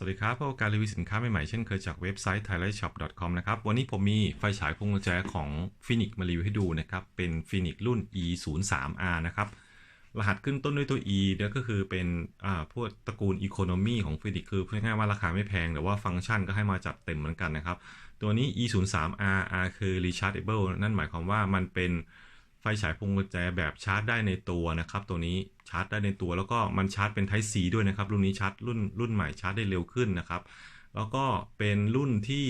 สวัสดีครับพบกับการรีวิวสินค้าใหม่ๆ เช่นเคยจากเว็บไซต์ thailandshop.com นะครับ วันนี้ผมมีไฟฉายพวงกุญแจของ Phoenix มารีวิวให้ดูนะครับ เป็น Phoenix รุ่น E 0 3 R นะครับ รหัสขึ้นต้นด้วยตัว E เนี่ยก็คือเป็นอ่าพวกตระกูล Economy ของ Phoenix คือพูดง่ายๆว่าราคาไม่แพง แต่ว่าฟังก์ชันก็ให้มาจัดเต็มเหมือนกันนะครับ ตัวนี้ E 0 3 R R คือ rechargeable นั่นหมายความว่ามันเป็น ไฟฉายพวงกุญแจแบบชาร์จได้ในตัวนะครับ ตัวนี้ชาร์จได้ในตัว แล้วก็มันชาร์จเป็น Type C ด้วยนะครับ รุ่นนี้ชาร์จรุ่นรุ่นใหม่ชาร์จได้เร็วขึ้นนะครับ แล้วก็เป็นรุ่นที่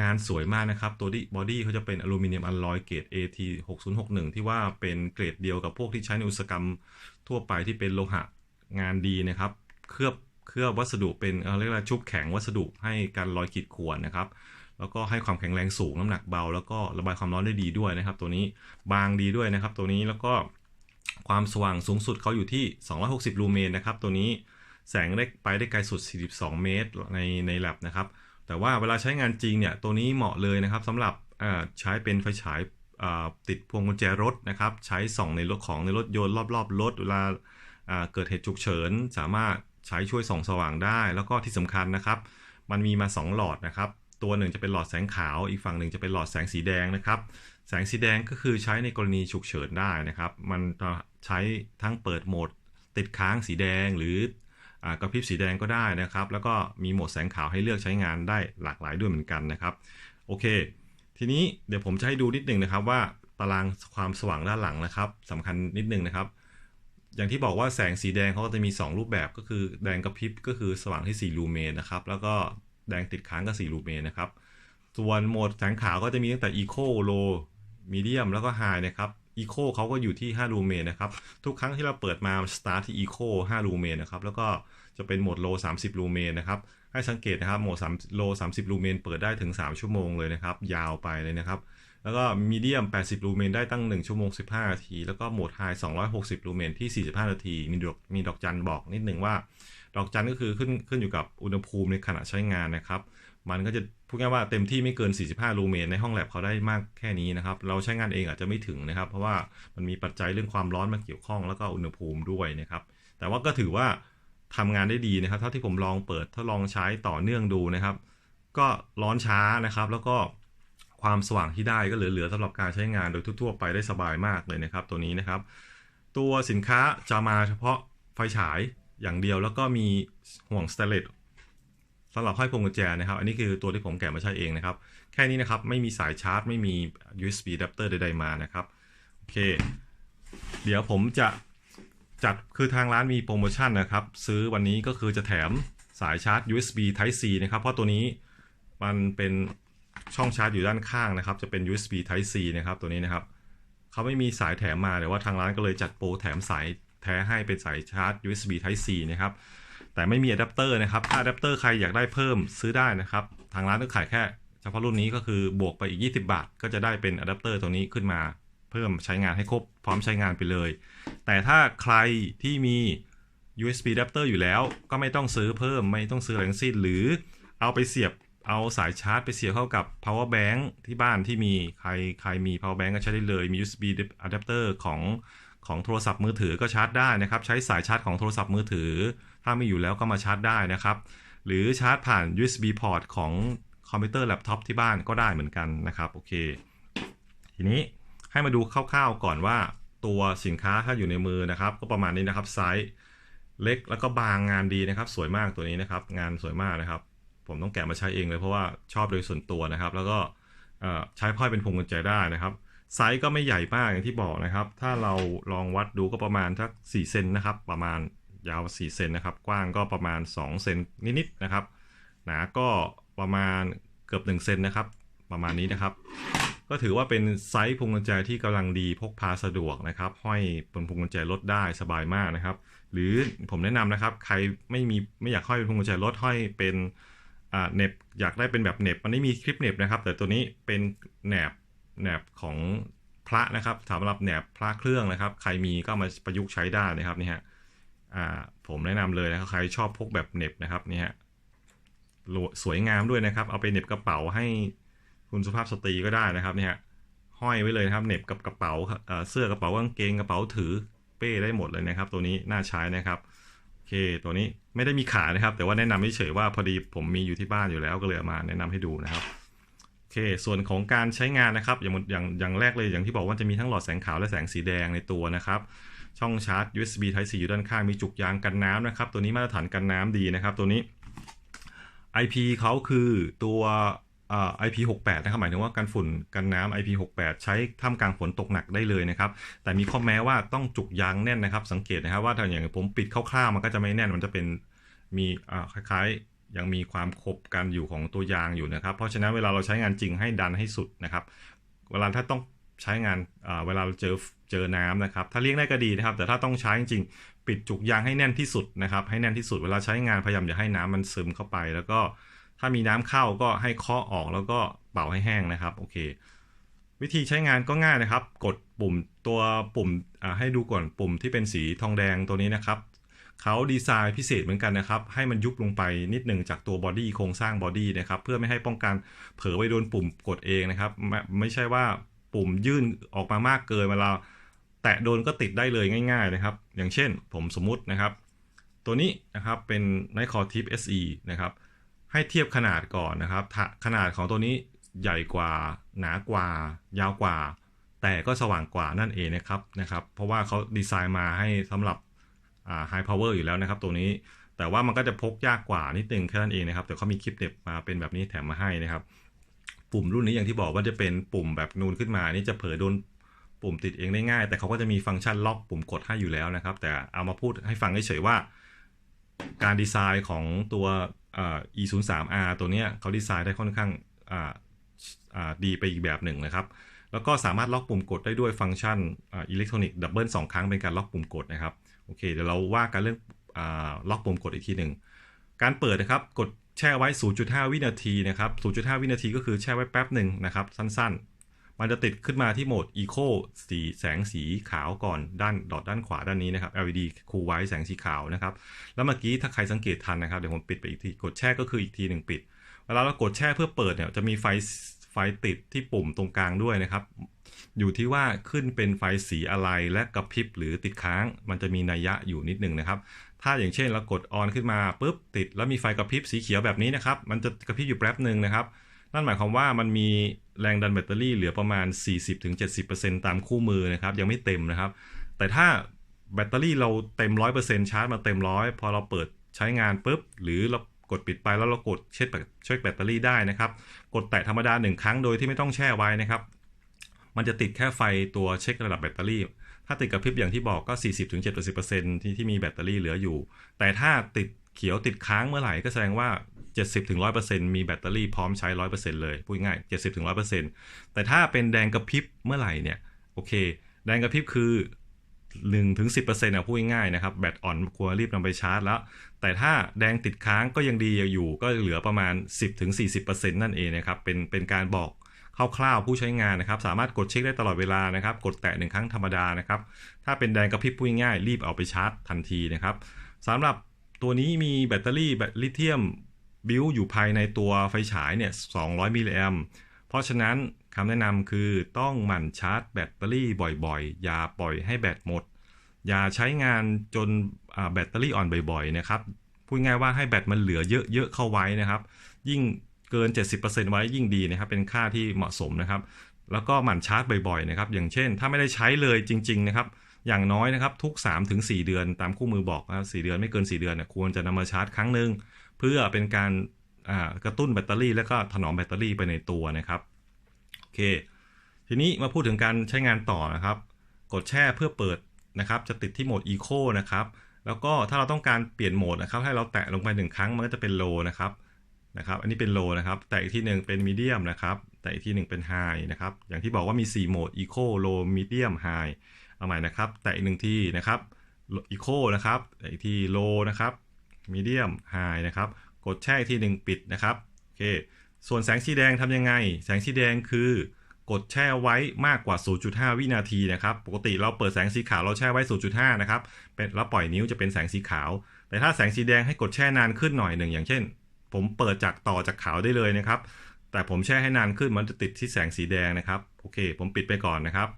งานสวยมากนะครับ ตัวที่บอดี้เขาจะเป็นอลูมิเนียมอลลอยเกรด AT 6061ที่ว่าเป็นเกรดเดียวกับพวกที่ใช้ในอุตสาหกรรมทั่วไปที่เป็นโลหะงานดีนะครับ เคลือบเคลือบวัสดุเป็นเรียกว่าชุบแข็งวัสดุให้การลอยขีดข่วนนะครับ แล้วก็ให้ความแข็งแรงสูงน้ำหนักเบา แล้วก็ระบายความร้อนได้ดีด้วยนะครับ ตัวนี้บางดีด้วยนะครับ ตัวนี้แล้วก็ความสว่างสูงสุดเขาอยู่ที่ 260 ลูเมนนะครับ ตัวนี้แสงได้ไปได้ไกลสุด 42 เมตรในในแลบนะครับ แต่ว่าเวลาใช้งานจริงเนี่ยตัวนี้เหมาะเลยนะครับสำหรับใช้เป็นไฟฉายติดพวงกุญแจรถนะครับ ใช้ส่องในรถของในรถยนต์รอบๆรถเวลาเกิดเหตุฉุกเฉิน สามารถใช้ช่วยส่องสว่างได้ แล้วก็ที่สำคัญนะครับ มันมีมา 2 หลอดนะครับ ตัวหนึ่งจะเป็นหลอดแสงขาว อีกฝั่งหนึ่งจะเป็นหลอดแสงสีแดงนะครับ แสงสีแดงก็คือใช้ในกรณีฉุกเฉินได้นะครับ มันจะใช้ทั้งเปิดโหมดติดค้างสีแดงหรืออกระพริบสีแดงก็ได้นะครับ แล้วก็มีโหมดแสงขาวให้เลือกใช้งานได้หลากหลายด้วยเหมือนกันนะครับ โอเค ทีนี้เดี๋ยวผมจะให้ดูนิดหนึ่งนะครับว่าตารางความสว่างด้านหลังนะครับสำคัญนิดหนึงนะครับ อย่างที่บอกว่าแสงสีแดงเขาก็จะมี 2 รูปแบบก็คือแดงกระพริบก็คือสว่างที่4ลูเมนนะครับ แล้วก็ แดงติดค้างก็4ลูเมนนะครับ ส่วนโหมดแสงขาวก็จะมีตั้งแต่ Eco Low Medium แล้วก็ High นะครับ Eco เขาก็อยู่ที่ 5 ลูเมนนะครับ ทุกครั้งที่เราเปิดมา Start ที่ Eco 5 ลูเมนนะครับ แล้วก็จะเป็นโหมด Low 30 ลูเมนนะครับ ให้สังเกตนะครับ โหมด3 Low 30 ลูเมนเปิดได้ถึง 3 ชั่วโมงเลยนะครับ ยาวไปเลยนะครับ แล้วก็มีเดียม 80 ลูเมนได้ตั้ง 1 ชั่วโมง 15 นาที แล้วก็โหมดไฮ260 ลูเมนที่ 45 นาที มีดอกมีดอกจันบอกนิดหนึ่งว่า ดอกจันก็คือขึ้นขึ้นอยู่กับอุณหภูมิในขณะใช้งานนะครับ มันก็จะพูดง่ายว่าเต็มที่ไม่เกิน 45 ลูเมนในห้องแลบเขาได้มากแค่นี้นะครับ เราใช้งานเองอาจจะไม่ถึงนะครับ เพราะว่ามันมีปัจจัยเรื่องความร้อนมาเกี่ยวข้องแล้วก็อุณหภูมิด้วยนะครับ แต่ว่าก็ถือว่าทำงานได้ดีนะครับ เท่าที่ผมลองเปิดทดลองใช้ต่อเนื่องดูนะครับ ก็ร้อนช้านะครับ แล้วก็ ความสว่างที่ได้ก็เหลือๆสำหรับการใช้งานโดยทั่วๆไปได้สบายมากเลยนะครับ ตัวนี้นะครับ ตัวสินค้าจะมาเฉพาะไฟฉายอย่างเดียวแล้วก็มีห่วงสเตเลสสำหรับห้อยพวงกุญแจนะครับ อันนี้คือตัวที่ผมแกะมาใช้เองนะครับ แค่นี้นะครับ ไม่มีสายชาร์จ ไม่มี USB adapter ใดๆมานะครับ โอเค เดี๋ยวผมจะจัดคือทางร้านมีโปรโมชั่นนะครับ ซื้อวันนี้ก็คือจะแถมสายชาร์จ USB Type C นะครับ เพราะตัวนี้มันเป็น ช่องชาร์จอยู่ด้านข้างนะครับ จะเป็น USB Type C นะครับตัวนี้นะครับเขาไม่มีสายแถมมาแต่ว่าทางร้านก็เลยจัดโปรแถมสายแท้ให้เป็นสายชาร์จ USB Type C นะครับแต่ไม่มีอะแดปเตอร์นะครับ ถ้าอะแดปเตอร์ใครอยากได้เพิ่มซื้อได้นะครับ ทางร้านก็ขายแค่เฉพาะรุ่นนี้ก็คือบวกไปอีก 20 บาท ก็จะได้เป็นอะแดปเตอร์ตัวนี้ขึ้นมา เพิ่มใช้งานให้ครบพร้อมใช้งานไปเลย แต่ถ้าใครที่มี USB adapter อยู่แล้ว ก็ไม่ต้องซื้อเพิ่มไม่ต้องซื้ออะไรทั้งสิ้นหรือเอาไปเสียบ เอาสายชาร์จไปเสียบเข้ากับ power bank ที่บ้านที่มีใครใครมี power bank ก็ใช้ได้เลย มี USB adapter ของของโทรศัพท์มือถือก็ชาร์จได้นะครับ ใช้สายชาร์จของโทรศัพท์มือถือ ถ้าไม่อยู่แล้วก็มาชาร์จได้นะครับ หรือชาร์จผ่าน USB port ของคอมพิวเตอร์แล็ปท็อปที่บ้านก็ได้เหมือนกันนะครับ โอเค ทีนี้ให้มาดูคร่าวๆก่อนว่าตัวสินค้าถ้าอยู่ในมือนะครับ ก็ประมาณนี้นะครับไซส์เล็กแล้วก็บางงานดีนะครับ สวยมากตัวนี้นะครับ งานสวยมากนะครับ ผมต้องแกะมาใช้เองเลยเพราะว่าชอบโดยส่วนตัวนะครับ แล้วก็ใช้พ่อยเป็นพวงกุญแจได้นะครับ ไซส์ก็ไม่ใหญ่มากอย่างที่บอกนะครับ ถ้าเราลองวัดดูก็ประมาณสัก4เซนนะครับ ประมาณยาว 4 เซนนะครับ กว้างก็ประมาณ 2 เซนนิดๆนะครับ หนาก็ประมาณเกือบ 1 เซนนะครับ ประมาณนี้นะครับ ก็ถือว่าเป็นไซส์พวงกุญแจที่กำลังดีพกพาสะดวกนะครับ ห้อยบนพวงกุญแจรถได้สบายมากนะครับ หรือผมแนะนำนะครับ ใครไม่มีไม่อยากห้อยเป็นพวงกุญแจรถห้อยเป็น เหน็บอยากได้เป็นแบบเหน็บมันไม่มีคลิปเหน็บนะครับ แต่ตัวนี้เป็นแหนบแหนบของพระนะครับสำหรับแหนบพระเครื่องนะครับ ใครมีก็มาประยุกต์ใช้ได้นะครับนี่ฮะอ่าผมแนะนำเลยนะครับใครชอบพกแบบเหน็บนะครับนี่ฮะสวยงามด้วยนะครับ เอาไปเหน็บกระเป๋าให้คุณสุภาพสตรีก็ได้นะครับนี่ยห้อยไว้เลยนะครับเหน็บกับกระเป๋าอ่อเสื้อกระเป๋ากางเกงกระเป๋าถือเป้ได้หมดเลยนะครับ ตัวนี้น่าใช้นะครับ เคตัวนี้ไม่ได้มีขายนะครับ แต่ว่าแนะนำเฉยๆว่าพอดีผมมีอยู่ที่บ้านอยู่แล้วก็เลยมาแนะนำให้ดูนะครับโอเคส่วนของการใช้งานนะครับอย่างอย่างอย่างแรกเลยอย่างที่บอกว่าจะมีทั้งหลอดแสงขาวและแสงสีแดงในตัวนะครับ ช่องชาร์จ USB Type C อยู่ด้านข้างมีจุกยางกันน้ำนะครับ ตัวนี้มาตรฐานกันน้ำดีนะครับ ตัวนี้ IP เขาคือตัว IP68 นะครับหมายถึงว่ากันฝุ่นกันน้ำ IP68 ใช้ท่ามกลางฝนตกหนักได้เลยนะครับ แต่มีข้อแม้ว่าต้องจุกยางแน่นนะครับ สังเกตนะครับว่าถ้าอย่างผมปิดคร่าวๆมันก็จะไม่แน่นมันจะเป็นมีคล้ายๆยังมีความขบกันอยู่ของตัวยางอยู่นะครับ เพราะฉะนั้นเวลาเราใช้งานจริงให้ดันให้สุดนะครับ เวลาถ้าต้องใช้งานเวลาเราเจอเจอน้ำนะครับ ถ้าเลี้ยงได้ก็ดีนะครับ แต่ถ้าต้องใช้จริงๆปิดจุกยางให้แน่นที่สุดนะครับ ให้แน่นที่สุดเวลาใช้งานพยายามอย่าให้น้ำมันซึมเข้าไปแล้วก็ ถ้ามีน้ำเข้าก็ให้เคาะออกแล้วก็เป่าให้แห้งนะครับโอเค วิธีใช้งานก็ง่ายนะครับ กดปุ่มตัวปุ่มอ่าให้ดูก่อนปุ่มที่เป็นสีทองแดงตัวนี้นะครับเขาดีไซน์พิเศษเหมือนกันนะครับ ให้มันยุบลงไปนิดหนึ่งจากตัวบอดี้โครงสร้างบอดี้นะครับ เพื่อไม่ให้ป้องกันเผลอไปโดนปุ่มกดเองนะครับ ไม่ไม่ใช่ว่าปุ่มยื่นออกมามากเกินเวลาแตะโดนก็ติดได้เลยง่ายๆนะครับ อย่างเช่นผมสมมุตินะครับ ตัวนี้นะครับเป็น n i c o Tip SE นะครับ ให้เทียบขนาดก่อนนะครับ ขนาดของตัวนี้ใหญ่กว่า หนากว่า ยาวกว่า แต่ก็สว่างกว่านั่นเองนะครับนะครับ เพราะว่าเขาดีไซน์มาให้สำหรับอ่า high power อยู่แล้วนะครับตัวนี้ แต่ว่ามันก็จะพกยากกว่านิดนึงแค่นั้นเองนะครับ แต่เขามีคลิปเด็บมาเป็นแบบนี้แถมมาให้นะครับ ปุ่มรุ่นนี้อย่างที่บอกว่าจะเป็นปุ่มแบบนูนขึ้นมา นี่จะเผลอโดนปุ่มติดเองได้ง่าย แต่เขาก็จะมีฟังก์ชันล็อกปุ่มกดให้อยู่แล้วนะครับ แต่เอามาพูดให้ฟังเฉยๆว่า การดีไซน์ของตัว E03R ตัวเนี้ยเขาดีไซน์ได้ค่อนข้างดีไปอีกแบบหนึ่งนะครับ แล้วก็สามารถล็อกปุ่มกดได้ด้วยฟังก์ชันอิเล็กทรอนิกส์ดับเบิลสองครั้งเป็นการล็อกปุ่มกดนะครับ โอเค เดี๋ยวเราว่ากันเรื่องอล็อกปุ่มกดอีกทีหนึ่ง การเปิดนะครับ กดแช่ไว้ 0.5 วินาทีนะครับ 0.5 วินาทีก็คือแช่ไว้แป๊บหนึ่งนะครับ สั้นๆ มันจะติดขึ้นมาที่โหมด Eco สีแสงสีขาวก่อนด้านดอทด้านขวาด้านนี้นะครับ LED คูลไว้แสงสีขาวนะครับ แล้วเมื่อกี้ถ้าใครสังเกตทันนะครับ เดี๋ยวผมปิดไปอีกที กดแช่ก็คืออีกทีหนึ่งปิด เวลาเรากดแช่เพื่อเปิดเนี่ยจะมีไฟไฟติดที่ปุ่มตรงกลางด้วยนะครับ อยู่ที่ว่าขึ้นเป็นไฟสีอะไรและกระพริบหรือติดค้าง มันจะมีนัยยะอยู่นิดหนึ่งนะครับถ้าอย่างเช่นเรากดออนขึ้นมาปุ๊บติด แล้วมีไฟกระพริบสีเขียวแบบนี้นะครับ มันจะกระพริบอยู่แป๊บหนึ่งนะครับ นั่นหมายความว่ามันมีแรงดันแบตเตอรี่เหลือประมาณ 40-70%ตามคู่มือนะครับ ยังไม่เต็มนะครับ แต่ถ้าแบตเตอรี่เราเต็ม 100%ชาร์จมาเต็มร้อยพอเราเปิดใช้งานปุ๊บ หรือเรากดปิดไปแล้วเรากดเช็คแบตเช็คแบตเตอรี่ได้นะครับ กดแตะธรรมดาหนึ่งครั้งโดยที่ไม่ต้องแช่ไว้นะครับ มันจะติดแค่ไฟตัวเช็คระดับแบตเตอรี่ ถ้าติดกับพริบอย่างที่บอกก็ 40-70%ที่ที่มีแบตเตอรี่เหลืออยู่ แต่ถ้าติดเขียวติดค้างเมื่อไหร่ก็แสดงว่า 70-100%มีแบตเตอรี่พร้อมใช้ 100%เลยพูดง่าย 70-100%แต่ถ้าเป็นแดงกระพริบเมื่อไหร่เนี่ยโอเค แดงกระพริบคือ1ถึง10%นะพูดง่ายนะครับ แบตอ่อนควรรีบนำไปชาร์จแล้ว แต่ถ้าแดงติดค้างก็ยังดีอยู่ก็เหลือประมาณ 10-40%นั่นเองนะครับเป็นเป็นการบอกคร่าวๆผู้ใช้งานนะครับ สามารถกดเช็คได้ตลอดเวลานะครับ กดแตะหนึ่งครั้งธรรมดานะครับ ถ้าเป็นแดงกระพริบพูดง่ายรีบเอาไปชาร์จทันทีนะครับสำหรับตัวนี้มีแบตเตอรี่แบตลิเธียม บิวอยู่ภายในตัวไฟฉายเนี่ย 200 มิลลิแอมเพราะฉะนั้นคำแนะนำคือต้องหมั่นชาร์จแบตเตอรี่บ่อยๆ อย่าปล่อยให้แบตหมด อย่าใช้งานจนแบตเตอรี่อ่อนบ่อยๆนะครับ พูดง่ายว่าให้แบตมันเหลือเยอะๆเข้าไว้นะครับ ยิ่งเกิน 70%ไว้ยิ่งดีนะครับ เป็นค่าที่เหมาะสมนะครับ แล้วก็หมั่นชาร์จบ่อยๆนะครับ อย่างเช่น ถ้าไม่ได้ใช้เลยจริง ๆ นะครับอย่างน้อยนะครับทุก 3-4 เดือนตามคู่มือบอกนะ4เดือนไม่เกิน 4 เดือนนี่ยควรจะนำมาชาร์จครั้งหนึ่ง เพื่อเป็นการกระตุ้นแบตเตอรี่ แล้วก็ถนอมแบตเตอรี่ไปในตัวนะครับโอเค ทีนี้มาพูดถึงการใช้งานต่อนะครับ กดแช่เพื่อเปิดนะครับ จะติดที่โหมด Eco นะครับแล้วก็ถ้าเราต้องการเปลี่ยนโหมดนะครับ ให้เราแตะลงไปหนึ่งครั้งมันก็จะเป็น Low นะครับนะครับอันนี้เป็น Low นะครับแต่อีกที่หนึ่งเป็น Medium นะครับแต่อีกที่หนึ่งเป็น High นะครับอย่างที่บอกว่ามี 4 โหมด Eco Low Medium High เอาใหม่นะครับ แต่อีกหนึ่งที่นะครับ Eco นะครับแต่อีกที่ Low นะครับ Medium High นะครับ กดแช่อีกที่หนึ่งปิดนะครับโอเคส่วนแสงสีแดงทำยังไง แสงสีแดงคือกดแช่ไว้มากกว่า 0.5 วินาทีนะครับ ปกติเราเปิดแสงสีขาวเราแช่ไว้ 0.5 นะครับเป็นแล้วปล่อยนิ้วจะเป็นแสงสีขาว แต่ถ้าแสงสีแดงให้กดแช่นานขึ้นหน่อยหนึ่งอย่างเช่น ผมเปิดจากต่อจากขาวได้เลยนะครับ แต่ผมแช่ให้นานขึ้นมันจะติดที่แสงสีแดงนะครับ โอเค ผมปิดไปก่อนนะครับ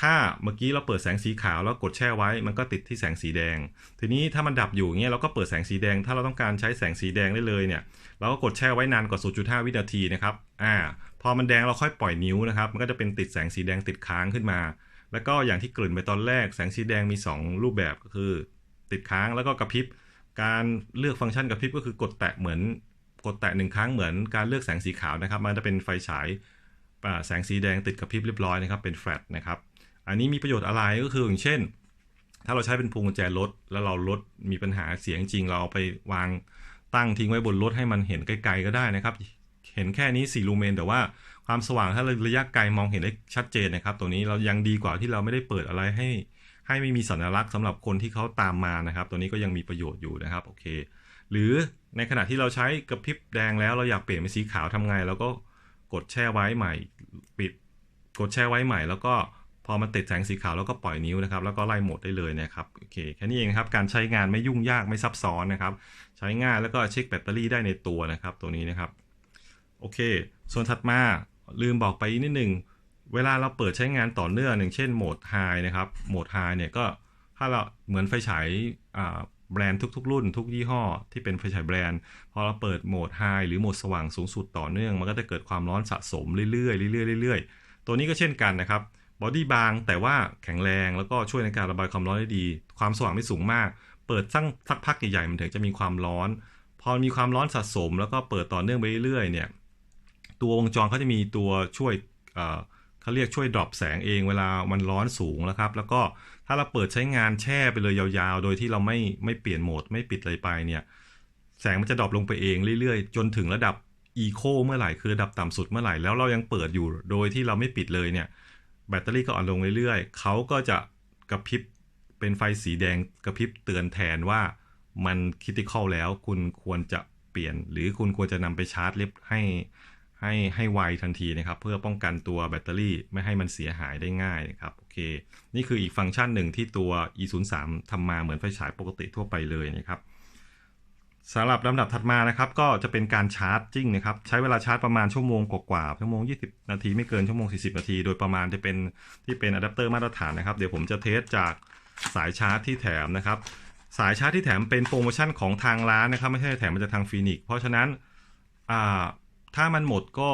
ถ้าเมื่อกี้เราเปิดแสงสีขาวแล้วกดแช่ไว้ มันก็ติดที่แสงสีแดง ทีนี้ถ้ามันดับอยู่เงี้ยเราก็เปิดแสงสีแดง ถ้าเราต้องการใช้แสงสีแดงได้เลยเนี่ย เราก็กดแช่ไว้นานกว่า 0.5 วินาทีนะครับ อ่า พอมันแดงเราค่อยปล่อยนิ้วนะครับ มันก็จะเป็นติดแสงสีแดงติดค้างขึ้นมา แล้วก็อย่างที่กริ่นไปตอนแรก แสงสีแดงมี 2 รูปแบบก็คือ ติดค้างแล้วก็กระพริบ การเลือกฟังก์ชันกระพริบก็คือกดแตะเหมือน กดแตะหนึ่งครั้งเหมือนการเลือกแสงสีขาวนะครับ มันจะเป็นไฟฉายแสงสีแดงติดกระพริบเรียบร้อยนะครับ เป็นแฟลชนะครับ อันนี้มีประโยชน์อะไรก็คืออย่างเช่น ถ้าเราใช้เป็นพวงกุญแจรถแล้วเรารถมีปัญหาเสียงจริงเราไปวางตั้งทิ้งไว้บนรถให้มันเห็นไกลๆก็ได้นะครับ เห็นแค่นี้4ลูเมน แต่ว่าความสว่างถ้าระยะไกลมองเห็นได้ชัดเจนนะครับ ตัวนี้เรายังดีกว่าที่เราไม่ได้เปิดอะไรให้ให้ไม่มีสัญลักษณ์สำหรับคนที่เขาตามมานะครับ ตัวนี้ก็ยังมีประโยชน์อยู่นะครับโอเค หรือในขณะที่เราใช้กระพริบแดงแล้วเราอยากเปลี่ยนเป็นสีขาวทำไงเราก็กดแช่ไว้ใหม่ ปิด กดแช่ไว้ใหม่ แล้วก็ พอมันติดแสงสีขาวแล้วก็ปล่อยนิ้วนะครับ แล้วก็ไล่โหมดได้เลยนะครับโอเคแค่นี้เองครับ การใช้งานไม่ยุ่งยากไม่ซับซ้อนนะครับ ใช้ง่ายแล้วก็เช็คแบตเตอรี่ได้ในตัวนะครับ ตัวนี้นะครับโอเค ส่วนถัดมาลืมบอกไปนิดหนึ่งเวลาเราเปิดใช้งานต่อเนื่องอย่างเช่นโหมด High นะครับโหมด High เนี่ยก็ถ้าเราเหมือนไฟฉายแบรนด์ทุก ๆ รุ่น ทุกยี่ห้อที่เป็นไฟฉายแบรนด์ พอเราเปิดโหมด High หรือโหมดสว่างสูงสุดต่อเนื่อง มันก็จะเกิดความร้อนสะสมเรื่อยๆเรื่อยๆเรื่อยๆตัวนี้ก็เช่นกันนะครับ บอดี้บางแต่ว่าแข็งแรงแล้วก็ช่วยในการระบายความร้อนได้ดี ความสว่างไม่สูงมาก เปิดสักสักพักใหญ่ๆมันถึงจะมีความร้อน พอมีความร้อนสะสม แล้วก็เปิดต่อเนื่องไปเรื่อยๆเนี่ยตัววงจรเขาจะมีตัวช่วยเขาเรียกช่วยดรอปแสงเองเวลามันร้อนสูงแล้วครับ แล้วก็ถ้าเราเปิดใช้งานแช่ไปเลยยาวๆ โดยที่เราไม่ไม่เปลี่ยนโหมดไม่ปิดอะไรไปเนี่ยแสงมันจะดรอปลงไปเองเรื่อยๆ จนถึงระดับอีโคเมื่อไหร่คือระดับต่ำสุดเมื่อไหร่แล้วเรายังเปิดอยู่โดยที่เราไม่ปิดเลยเนี่ย แบตเตอรี่ก็อ่อนลงเรื่อยๆเขาก็จะกระพริบเป็นไฟสีแดงกระพริบเตือนแทนว่ามันคริติคอลแล้วคุณควรจะเปลี่ยน หรือคุณควรจะนำไปชาร์จเล็บให้ให้ให้ไวทันทีนะครับ เพื่อป้องกันตัวแบตเตอรี่ไม่ให้มันเสียหายได้ง่ายนะครับโอเค นี่คืออีกฟังก์ชันหนึ่งที่ตัว e03 ทำมาเหมือนไฟฉายปกติทั่วไปเลยนะครับ สำหรับลำดับถัดมานะครับ ก็จะเป็นการชาร์จจิ้งนะครับ ใช้เวลาชาร์จประมาณชั่วโมงกว่าๆชั่วโมง 20 นาทีไม่เกินชั่วโมง 40 นาที โดยประมาณจะเป็นที่เป็นอะแดปเตอร์มาตรฐานนะครับ เดี๋ยวผมจะเทสจากสายชาร์จที่แถมนะครับ สายชาร์จที่แถมเป็นโปรโมชั่นของทางร้านนะครับ ไม่ใช่แถมมาจากทางฟีนิกเพราะฉะนั้นอ่าถ้ามันหมดก็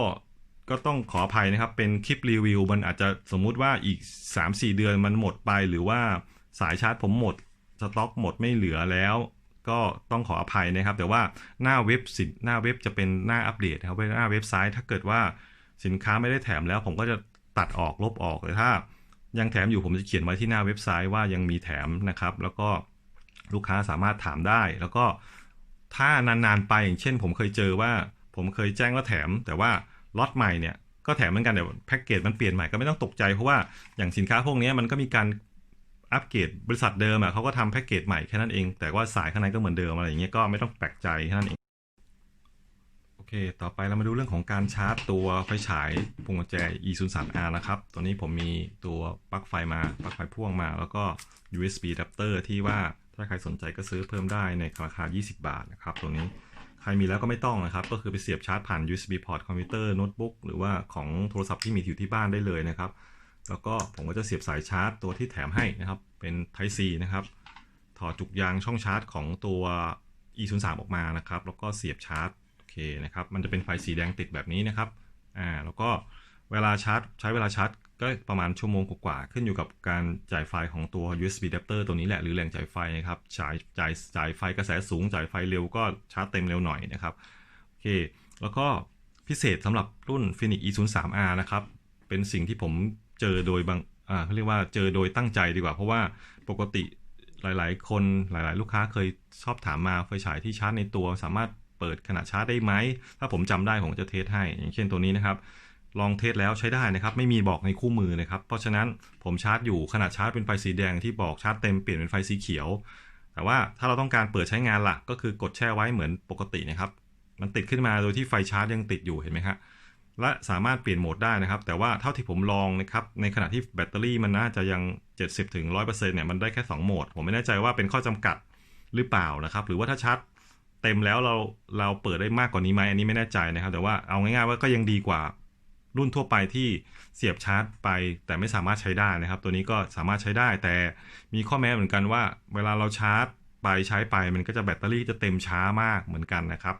ก็ต้องขออภัยนะครับ เป็นคลิปรีวิว มันอาจจะสมมุติว่าอีก 3-4 เดือนมันหมดไปหรือว่าสายชาร์จผมหมดสต็อกหมดไม่เหลือแล้ว ก็ต้องขออภัยนะครับ แต่ว่าหน้าเว็บสินหน้าเว็บจะเป็นหน้าอัปเดตนะครับหน้าเว็บไซต์ ถ้าเกิดว่าสินค้าไม่ได้แถมแล้ว ผมก็จะตัดออกลบออกแต่ถ้า ยังแถมอยู่ผมจะเขียนไว้ที่หน้าเว็บไซต์ว่ายังมีแถมนะครับ แล้วก็ลูกค้าสามารถถามได้ แล้วก็ถ้านานๆไปอย่างเช่น ผมเคยเจอว่า ผมเคยแจ้งว่าแถม แต่ว่าล็อตใหม่เนี่ยก็แถมเหมือนกันแต่แพ็กเกจมันเปลี่ยนใหม่ก็ไม่ต้องตกใจเพราะว่าอย่างสินค้าพวกนี้มันก็มีการ อัปเกรดบริษัทเดิมอะเขาก็ทำแพ็กเกจใหม่แค่นั้นเอง แต่ว่าสายข้างในก็เหมือนเดิมอะไรอย่างเงี้ยก็ไม่ต้องแปลกใจแค่นั้นเองโอเค ต่อไปเรามาดูเรื่องของการชาร์จตัวไฟฉายพวงกุญแจ e03r นะครับ ตัวนี้ผมมีตัวปลั๊กไฟมาปลั๊กไฟพ่วงมา แล้วก็ USB adapter ที่ว่าถ้าใครสนใจก็ซื้อเพิ่มได้ในราคา 20 บาทนะครับตัวนี้ใครมีแล้วก็ไม่ต้องนะครับ ก็คือไปเสียบชาร์จผ่าน USB port คอมพิวเตอร์โน้ตบุ๊กหรือว่าของโทรศัพท์ที่มีอยู่ที่บ้านได้เลยนะครับ แล้วก็ผมก็จะเสียบสายชาร์จตัวที่แถมให้นะครับ เป็น Type C นะครับ ถอดจุกยางช่องชาร์จของตัว e03 ออกมานะครับ แล้วก็เสียบชาร์จ โอเคนะครับ มันจะเป็นไฟสีแดงติดแบบนี้นะครับ อ่า แล้วก็เวลาชาร์จ ใช้เวลาชาร์จก็ประมาณชั่วโมงกว่าขึ้นอยู่กับการจ่ายไฟของตัว USB adapter ตัวนี้แหละ หรือแหล่งจ่ายไฟนะครับ จ่ายจ่ายจ่ายไฟกระแสสูง จ่ายไฟเร็วก็ชาร์จเต็มเร็วหน่อยนะครับ โอเค แล้วก็พิเศษสำหรับรุ่น Phoenix E03R นะครับ เป็นสิ่งที่ผม เจอโดยบางอ่าเขาเรียกว่าเจอโดยตั้งใจดีกว่า เพราะว่าปกติหลาย ๆ คนหลาย ๆ ลูกค้าเคยชอบถามมาไฟฉายที่ชาร์จในตัว สามารถเปิดขนาดชาร์จได้ไหม ถ้าผมจำได้ผมจะเทสให้ อย่างเช่นตัวนี้นะครับ ลองเทสแล้วใช้ได้นะครับ ไม่มีบอกในคู่มือนะครับ เพราะฉะนั้นผมชาร์จอยู่ขนาดชาร์จเป็นไฟสีแดงที่บอกชาร์จเต็มเปลี่ยนเป็นไฟสีเขียว แต่ว่าถ้าเราต้องการเปิดใช้งานหลักก็คือกดแช่ไว้เหมือนปกตินะครับ มันติดขึ้นมาโดยที่ไฟชาร์จยังติดอยู่เห็นไหมครับ และสามารถเปลี่ยนโหมดได้นะครับ แต่ว่าเท่าที่ผมลองนะครับในขณะที่แบตเตอรี่มันน่าจะยัง 70ถึง100%เนี่ยมันได้แค่ 2 โหมด ผมไม่แน่ใจว่าเป็นข้อจำกัดหรือเปล่านะครับ หรือว่าถ้าชาร์จเต็มแล้วเราเราเปิดได้มากกว่านี้ไหมอันนี้ไม่แน่ใจนะครับ แต่ว่าเอาง่ายๆว่าก็ยังดีกว่ารุ่นทั่วไปที่เสียบชาร์จไป แต่ไม่สามารถใช้ได้นะครับ ตัวนี้ก็สามารถใช้ได้แต่มีข้อแม้เหมือนกันว่า เวลาเราชาร์จไปใช้ไป มันก็จะแบตเตอรี่จะเต็มช้ามากเหมือนกันนะครับ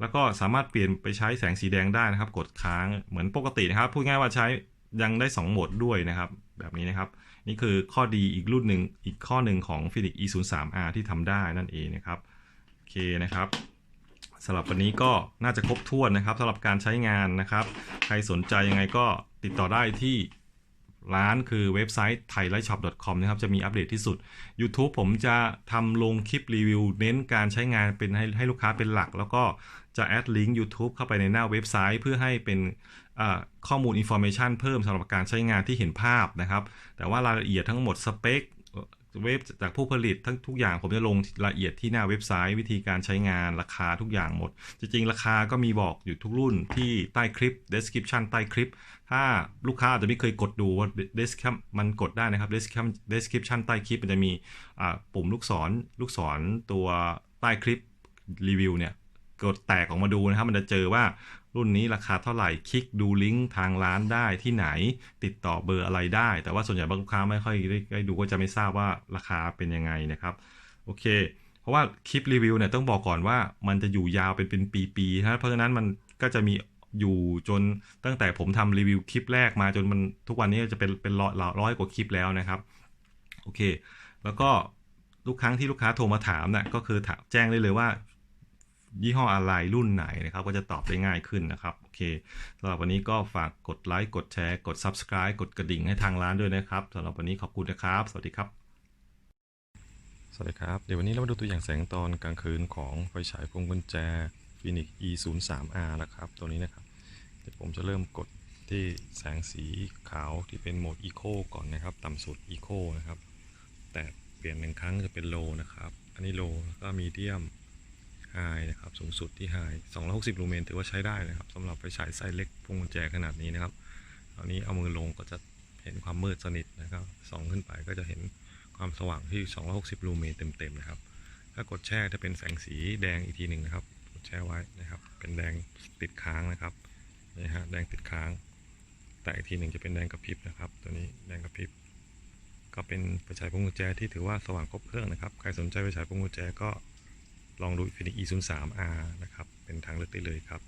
แล้วก็สามารถเปลี่ยนไปใช้แสงสีแดงได้นะครับ กดค้างเหมือนปกตินะครับ พูดง่ายว่าใช้ยังได้ 2 โหมดด้วยนะครับ แบบนี้นะครับ นี่คือข้อดีอีกรุ่นหนึ่งอีกข้อหนึ่งของ Phoenix E03R ที่ทำได้นั่นเองนะครับ โอเคนะครับสำหรับวันนี้ก็น่าจะครบถ้วนนะครับสำหรับการใช้งานนะครับ ใครสนใจยังไงก็ติดต่อได้ที่ ร้านคือเว็บไซต์ไทยไลฟ์ช็อป .com นะครับ จะมีอัปเดตที่สุด YouTube ผมจะทำลงคลิปรีวิว เน้นการใช้งานเป็นให้ให้ลูกค้าเป็นหลัก แล้วก็จะแอดลิงก์ YouTube เข้าไปในหน้าเว็บไซต์ เพื่อให้เป็นข้อมูลอินโฟเมชันเพิ่มสำหรับการใช้งานที่เห็นภาพนะครับ แต่ว่ารายละเอียดทั้งหมดสเปค เว็บจากผู้ผลิตทั้งทุกอย่างผมจะลงละเอียดที่หน้าเว็บไซต์ วิธีการใช้งานราคาทุกอย่างหมด จริง ๆ ราคาก็มีบอกอยู่ทุกรุ่นที่ใต้คลิป description ใต้คลิป ถ้าลูกค้าอาจจะไม่เคยกดดูว่า description มันกดได้นะครับ description description ใต้คลิปมันจะมีปุ่มลูกศรลูกศรตัวใต้คลิปรีวิวเนี่ยกดแตกออกมาดูนะครับ มันจะเจอว่า รุ่นนี้ราคาเท่าไหร่คลิกดูลิงก์ทางร้านได้ที่ไหนติดต่อเบอร์อะไรได้ แต่ว่าส่วนใหญ่บางลูกค้าไม่ค่อยได้ดูก็จะไม่ทราบว่าราคาเป็นยังไงนะครับโอเค เพราะว่าคลิปรีวิวเนี่ยต้องบอกก่อนว่ามันจะอยู่ยาวเป็นเป็นปีๆนะเพราะฉะนั้นมันก็จะมีอยู่จนตั้งแต่ผมทำรีวิวคลิปแรกมาจนมันทุกวันนี้จะเป็นเป็นร้อยร้อยกว่าคลิปแล้วนะครับโอเค แล้วก็ทุกครั้งที่ลูกค้าโทรมาถามเนี่ยก็คือถามแจ้งได้เลยว่า ยี่ห้ออะไรรุ่นไหนนะครับ ก็จะตอบได้ง่ายขึ้นนะครับโอเคสำหรับวันนี้ก็ฝากกดไลค์กดแชร์ กด Subscribe กดกระดิ่งให้ทางร้านด้วยนะครับสำหรับวันนี้ขอบคุณนะครับ สวัสดีครับ สวัสดีครับ เดี๋ยววันนี้เรามาดูตัวอย่างแสงตอนกลางคืนของไฟฉายพวงกุญแจ Phoenix E03R นะครับ ตัวนี้นะครับ เดี๋ยวผมจะเริ่มกดที่แสงสีขาวที่เป็นโหมด Eco ก่อนนะครับ ต่ำสุด Eco นะครับ แต่เปลี่ยนหนึ่งครั้งจะเป็น Low นะครับ อันนี้ Low แล้วก็มีเดียม Medium High นะครับสูงสุดที่ High 260 ลูเมนถือว่าใช้ได้นะครับสำหรับไฟฉายไซส์เล็กพวงกุญแจขนาดนี้นะครับครานี้เอามือลงก็จะเห็นความมืดสนิทนะครับส่องขึ้นไปก็จะเห็นความสว่างที่ 260 ลูเมนเต็มๆนะครับ ถ้ากดแช่จะเป็นแสงสีแดงอีกทีหนึ่งนะครับกดแช่ไว้นะครับ เป็นแดงติดค้างนะครับนี่ฮะแดงติดค้าง แต่อีกทีหนึ่งจะเป็นแดงกระพริบนะครับ ตัวนี้แดงกระพริบก็เป็นไฟฉายพวงกุญแจที่ถือว่าสว่างครบเครื่องนะครับ ใครสนใจไฟฉายพวงกุญแจก็ ลองดู Infinix E03R นะครับ เป็นทางเลือกได้เลยครับ